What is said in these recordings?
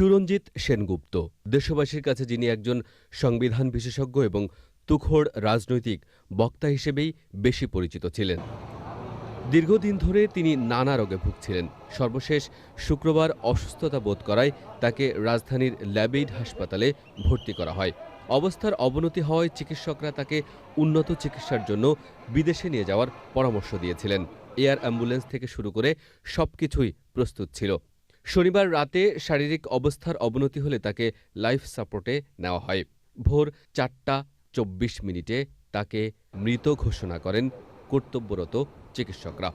সুরঞ্জিত সেনগুপ্ত, দেশবাসীর কাছে যিনি একজন সংবিধান বিশেষজ্ঞ এবং তুখোড় রাজনৈতিক বক্তা হিসেবেই বেশি পরিচিত ছিলেন। দীর্ঘদিন ধরে তিনি নানা রোগে ভুগছিলেন। সর্বশেষ শুক্রবার অসুস্থতা বোধ করায় তাকে রাজধানীর ল্যাবেইড হাসপাতালে ভর্তি করা হয়। অবস্থার অবনতি হওয়ায় চিকিৎসকরা তাকে উন্নত চিকিৎসার জন্য বিদেশে নিয়ে যাওয়ার পরামর্শ দিয়েছিলেন। এয়ার অ্যাম্বুলেন্স থেকে শুরু করে সবকিছুই প্রস্তুত ছিল। শনিবার রাতে শারীরিক অবস্থার অবনতি হলে তাকে লাইফ সাপোর্টে নেওয়া হয়। ভোর চারটা চব্বিশ মিনিটে তাকে মৃত ঘোষণা করেন কর্তব্যরত চিকিৎসকরা।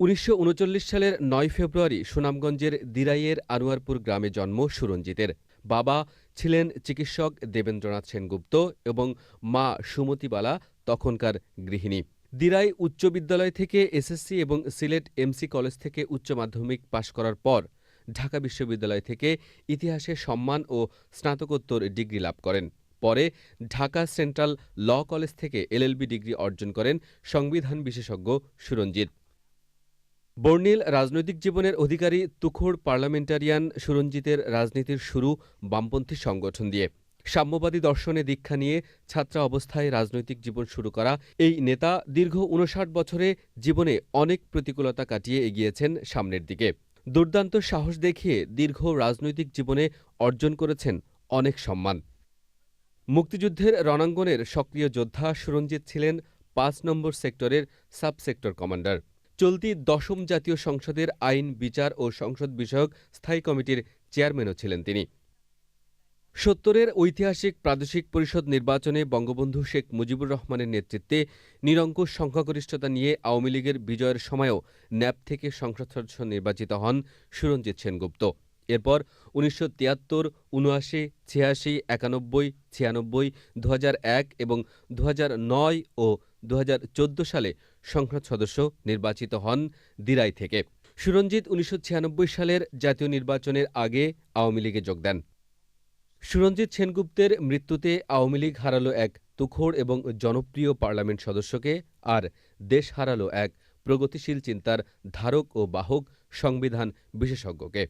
উনিশশো উনচল্লিশ সালের নয় ফেব্রুয়ারি সুনামগঞ্জের দিরাইয়ের আনোয়ারপুর গ্রামে জন্ম সুরঞ্জিতের। বাবা ছিলেন চিকিৎসক দেবেন্দ্রনাথ সেনগুপ্ত এবং মা সুমতিবালা তখনকার গৃহিণী। দিরাই উচ্চ বিদ্যালয় থেকে এসএসসি এবং সিলেট এমসি কলেজ থেকে উচ্চ মাধ্যমিক পাশ করার পর ঢাকা বিশ্ববিদ্যালয় থেকে ইতিহাসে সম্মান ও স্নাতকোত্তর ডিগ্রি লাভ করেন। পরে ঢাকা সেন্ট্রাল ল কলেজ থেকে এলএলবি ডিগ্রি অর্জন করেন সংবিধান বিশেষজ্ঞ সুরঞ্জিত। বর্ণিল রাজনৈতিক জীবনের অধিকারী তুখোড় পার্লামেন্টারিয়ান সুরঞ্জিতের রাজনীতির শুরু বামপন্থী সংগঠন দিয়ে। সাম্যবাদী দর্শনে দীক্ষা নিয়ে ছাত্রা অবস্থায় রাজনৈতিক জীবন শুরু করা এই নেতা দীর্ঘ উনষাট বছরে জীবনে অনেক প্রতিকূলতা কাটিয়ে এগিয়েছেন সামনের দিকে। দুর্দান্ত সাহস দেখিয়ে দীর্ঘ রাজনৈতিক জীবনে অর্জন করেছেন অনেক সম্মান। মুক্তিযুদ্ধের রণাঙ্গনের সক্রিয় যোদ্ধা সুরঞ্জিত ছিলেন পাঁচ নম্বর সেক্টরের সাব সেক্টর কমান্ডার। চলতি দশম জাতীয় সংসদের আইন, বিচার ও সংসদ বিষয়ক স্থায়ী কমিটির চেয়ারম্যানও ছিলেন তিনি। সত্তরের ঐতিহাসিক প্রাদেশিক পরিষদ নির্বাচনে বঙ্গবন্ধু শেখ মুজিবুর রহমানের নেতৃত্বে নিরঙ্কুশ সংখ্যাগরিষ্ঠতা নিয়ে আওয়ামী লীগের বিজয়ের সময়ও ন্যাপ থেকে সংসদ সদস্য নির্বাচিত হন সুরঞ্জিত সেনগুপ্ত। এরপর উনিশশো তিয়াত্তর, উনআশি, ছিয়াশি, একানব্বই, ছিয়ানব্বই দু এক এবং দু নয় ও দু হাজার চোদ্দ সালে সংসদ সদস্য নির্বাচিত হন দিরাই থেকে। সুরঞ্জিত উনিশশো ছিয়ানব্বই সালের জাতীয় নির্বাচনের আগে আওয়ামী লীগে যোগ দেন। সুরঞ্জিত সেনগুপ্তের মৃত্যুতে আওয়ামী লীগ হারাল এক তুখোড় এবং জনপ্রিয় পার্লামেন্ট সদস্যকে আর দেশ হারাল এক প্রগতিশীল চিন্তার ধারক ও বাহক সংবিধান বিশেষজ্ঞকে।